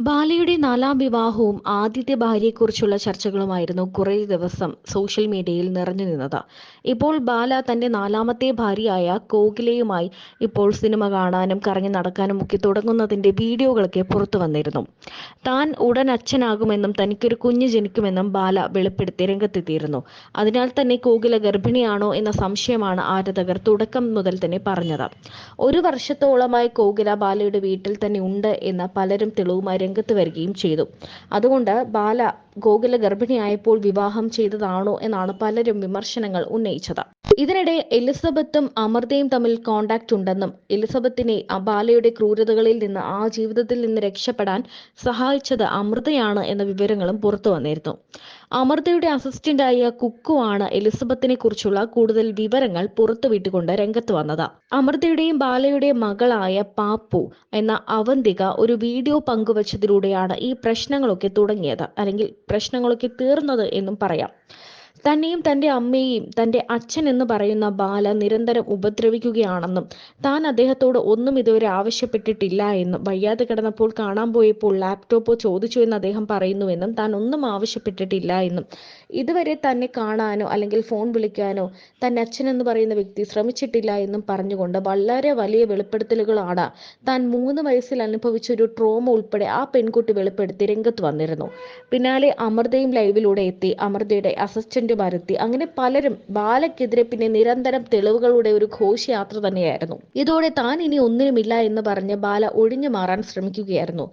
ബാലയുടെ നാലാം വിവാഹവും ആദ്യത്തെ ഭാര്യയെക്കുറിച്ചുള്ള ചർച്ചകളുമായിരുന്നു കുറേ ദിവസം സോഷ്യൽ മീഡിയയിൽ നിറഞ്ഞു നിന്നത്. ഇപ്പോൾ ബാല തന്റെ നാലാമത്തെ ഭാര്യയായ കോകിലയുമായി ഇപ്പോൾ സിനിമ കാണാനും കറങ്ങി നടക്കാനും ഒക്കെ തുടങ്ങുന്നതിന്റെ വീഡിയോകളൊക്കെ പുറത്തു വന്നിരുന്നു. താൻ ഉടൻ അച്ഛനാകുമെന്നും തനിക്കൊരു കുഞ്ഞ് ജനിക്കുമെന്നും ബാല വെളിപ്പെടുത്തി രംഗത്തെത്തിയിരുന്നു. അതിനാൽ തന്നെ കോകില ഗർഭിണിയാണോ എന്ന സംശയമാണ് ആരാധകർ തുടക്കം മുതൽ തന്നെ പറഞ്ഞത്. ഒരു വർഷത്തോളമായി കോകില ബാലയുടെ വീട്ടിൽ തന്നെ ഉണ്ട് എന്ന പലരും തെളിവുമായി രംഗത്ത് വരികയും ചെയ്തു. അതുകൊണ്ട് ബാല ഗോകുല ഗർഭിണിയായപ്പോൾ വിവാഹം ചെയ്തതാണോ എന്നാണ് പലരും വിമർശനങ്ങൾ ഉന്നയിച്ചത്. ഇതിനിടെ എലിസബത്തും അമൃതയും തമ്മിൽ കോണ്ടാക്ട് ഉണ്ടെന്നും എലിസബത്തിനെ ആ ബാലയുടെ ക്രൂരതകളിൽ നിന്ന് ആ ജീവിതത്തിൽ നിന്ന് രക്ഷപ്പെടാൻ സഹായിച്ചത് അമൃതയാണ് എന്ന വിവരങ്ങളും പുറത്തു വന്നിരുന്നു. അമൃതയുടെ അസിസ്റ്റന്റായ കുക്കുവാണ് എലിസബത്തിനെ കുറിച്ചുള്ള കൂടുതൽ വിവരങ്ങൾ പുറത്തുവിട്ടുകൊണ്ട് രംഗത്ത് വന്നത്. അമൃതയുടെയും ബാലയുടെയും മകളായ പാപ്പു എന്ന അവന്തിക ഒരു വീഡിയോ പങ്കുവച്ചതിലൂടെയാണ് ഈ പ്രശ്നങ്ങളൊക്കെ തുടങ്ങിയത് അല്ലെങ്കിൽ പ്രശ്നങ്ങളൊക്കെ തീർന്നത് എന്നും പറയാം. തന്നെയും തന്റെ അമ്മയെയും തന്റെ അച്ഛൻ എന്ന് പറയുന്ന ബാല നിരന്തരം ഉപദ്രവിക്കുകയാണെന്നും താൻ അദ്ദേഹത്തോട് ഒന്നും ഇതുവരെ ആവശ്യപ്പെട്ടിട്ടില്ല എന്നും വയ്യാതെ കിടന്നപ്പോൾ കാണാൻ പോയപ്പോൾ ലാപ്ടോപ്പ് ചോദിച്ചു എന്ന് അദ്ദേഹം പറയുന്നുവെന്നും താൻ ഒന്നും ആവശ്യപ്പെട്ടിട്ടില്ല എന്നും. ഇതുവരെ തന്നെ കാണാനോ അല്ലെങ്കിൽ ഫോൺ വിളിക്കാനോ തന്റെ അച്ഛൻ എന്ന് പറയുന്ന വ്യക്തി ശ്രമിച്ചിട്ടില്ല എന്നും പറഞ്ഞുകൊണ്ട് വളരെ വലിയ വെളിപ്പെടുത്തലുകളാണ് താൻ മൂന്ന് വയസ്സിൽ അനുഭവിച്ച ഒരു ട്രോമ ഉൾപ്പെടെ ആ പെൺകുട്ടി വെളിപ്പെടുത്തി രംഗത്ത് വന്നിരുന്നു. പിന്നാലെ അമൃതയും ലൈവിലൂടെ എത്തി. അമൃതയുടെ അസിസ്റ്റന്റ് വരുത്തി അങ്ങനെ പലരും ബാലയ്ക്കെതിരെ പിന്നെ നിരന്തരം തെളിവുകളുടെ ഒരു ഘോഷയാത്ര തന്നെയായിരുന്നു. ഇതോടെ താൻ ഇനി ഒന്നിനുമില്ല എന്ന് പറഞ്ഞ് ബാല ഒഴിഞ്ഞു മാറാൻ ശ്രമിക്കുകയായിരുന്നു.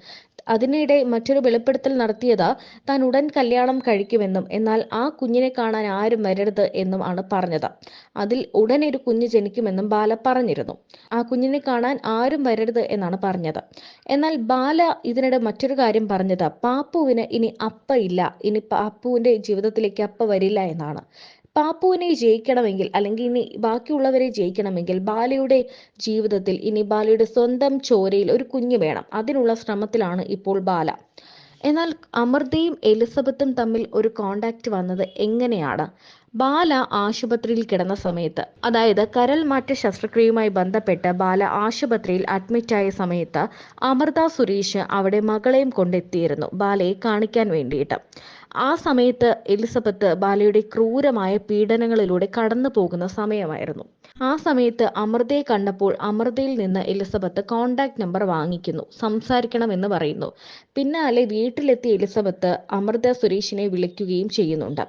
അതിനിടെ മറ്റൊരു വെളിപ്പെടുത്തൽ നടത്തിയത് താൻ ഉടൻ കല്യാണം കഴിക്കുമെന്നും എന്നാൽ ആ കുഞ്ഞിനെ കാണാൻ ആരും വരരുത് എന്നും ആണ് പറഞ്ഞത്. അതിൽ ഉടനെ ഒരു കുഞ്ഞ് ജനിക്കുമെന്നും ബാല പറഞ്ഞിരുന്നു. ആ കുഞ്ഞിനെ കാണാൻ ആരും വരരുത് എന്നാണ് പറഞ്ഞത്. എന്നാൽ ബാല ഇതിനിടെ മറ്റൊരു കാര്യം പറഞ്ഞത്. പാപ്പുവിന് ഇനി അപ്പ ഇല്ല. ഇനി പാപ്പുവിന്റെ ജീവിതത്തിലേക്ക് അപ്പ വരില്ല എന്നാണ്. പാപ്പുവിനെ ജയിക്കണമെങ്കിൽ അല്ലെങ്കിൽ ഇനി ബാക്കിയുള്ളവരെ ജയിക്കണമെങ്കിൽ ബാലയുടെ ജീവിതത്തിൽ ഇനി ബാലയുടെ സ്വന്തം ചോരയിൽ ഒരു കുഞ്ഞ് വേണം. അതിനുള്ള ശ്രമത്തിലാണ് ഇപ്പോൾ ബാല. എന്നാൽ അമൃതയും എലിസബത്തും തമ്മിൽ ഒരു കോണ്ടാക്ട് വന്നത് എങ്ങനെയാണ്? ബാല ആശുപത്രിയിൽ കിടന്ന സമയത്ത് അതായത് കരൽ മാറ്റ ശസ്ത്രക്രിയയുമായി ബന്ധപ്പെട്ട് ബാല ആശുപത്രിയിൽ അഡ്മിറ്റായ സമയത്ത് അമൃത സുരേഷ് അവിടെ മകളെയും കൊണ്ടെത്തിയിരുന്നു ബാലയെ കാണിക്കാൻ വേണ്ടിയിട്ട്. ആ സമയത്ത് എലിസബത്ത് ബാലയുടെ ക്രൂരമായ പീഡനങ്ങളിലൂടെ കടന്നു പോകുന്ന സമയമായിരുന്നു. ആ സമയത്ത് അമൃതയെ കണ്ടപ്പോൾ അമൃതയിൽ നിന്ന് എലിസബത്ത് കോണ്ടാക്ട് നമ്പർ വാങ്ങിക്കുന്നു സംസാരിക്കണമെന്ന് പറയുന്നു. പിന്നാലെ വീട്ടിലെത്തിയ എലിസബത്ത് അമൃത സുരേഷിനെ വിളിക്കുകയും ചെയ്യുന്നുണ്ട്.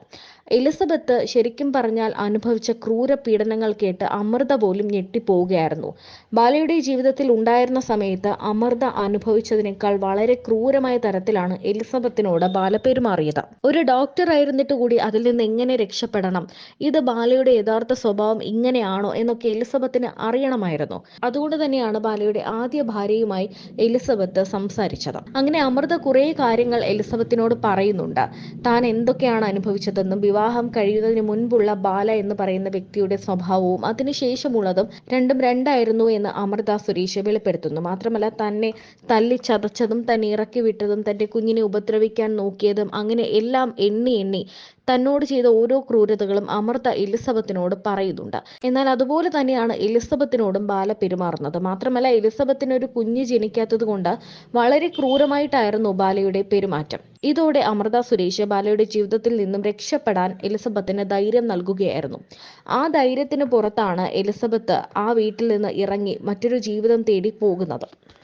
എലിസബത്ത് ശരിക്കും പറഞ്ഞാൽ അനുഭവിച്ച ക്രൂര പീഡനങ്ങൾ കേട്ട് അമൃത പോലും ഞെട്ടിപ്പോവുകയായിരുന്നു. ബാലയുടെ ജീവിതത്തിൽ ഉണ്ടായിരുന്ന സമയത്ത് അമൃത അനുഭവിച്ചതിനേക്കാൾ വളരെ ക്രൂരമായ തരത്തിലാണ് എലിസബത്തിനോട് ബാല പെരുമാറിയത്. ഒരു ഡോക്ടർ ആയിരുന്നിട്ട് കൂടി അതിൽ നിന്ന് എങ്ങനെ രക്ഷപ്പെടണം? ഇത് ബാലയുടെ യഥാർത്ഥ സ്വഭാവം ഇങ്ങനെയാണോ എന്നൊക്കെ എലിസബത്തിന് അറിയണമായിരുന്നു. അതുകൊണ്ട് തന്നെയാണ് ബാലയുടെ ആദ്യ ഭാര്യയുമായി എലിസബത്ത് സംസാരിച്ചത്. അങ്ങനെ അമൃത കുറേ കാര്യങ്ങൾ എലിസബത്തിനോട് പറയുന്നുണ്ട്. താൻ എന്തൊക്കെയാണ് അനുഭവിച്ചതെന്നും വിവാഹം കഴിയുന്നതിന് മുൻപുള്ള ബാല എന്ന് പറയുന്ന വ്യക്തിയുടെ സ്വഭാവവും അതിനുശേഷമുള്ളതും രണ്ടും രണ്ടായിരുന്നു എന്ന് അമൃത സുരേഷ് വെളിപ്പെടുത്തുന്നു. മാത്രമല്ല തന്നെ തല്ലി ചതച്ചതും തന്നെ ഇറക്കി വിട്ടതും തന്റെ കുഞ്ഞിനെ ഉപദ്രവിക്കാൻ നോക്കിയതും അങ്ങനെ എല്ലാം എണ്ണി എണ്ണി തന്നോട് ചെയ്ത ഓരോ ക്രൂരതകളും അമൃത എലിസബത്തിനോട് പറയുന്നുണ്ട്. എന്നാൽ അതുപോലെ തന്നെയാണ് എലിസബത്തിനോടും ബാല പെരുമാറുന്നത്. മാത്രമല്ല എലിസബത്തിന് ഒരു കുഞ്ഞ് ജനിക്കാത്തത് കൊണ്ട് വളരെ ക്രൂരമായിട്ടായിരുന്നു ബാലയുടെ പെരുമാറ്റം. ഇതോടെ അമൃത സുരേഷ് ബാലയുടെ ജീവിതത്തിൽ നിന്നും രക്ഷപ്പെടാൻ എലിസബത്തിന് ധൈര്യം നൽകുകയായിരുന്നു. ആ ധൈര്യത്തിന് പുറത്താണ് എലിസബത്ത് ആ വീട്ടിൽ നിന്ന് ഇറങ്ങി മറ്റൊരു ജീവിതം തേടി പോകുന്നത്.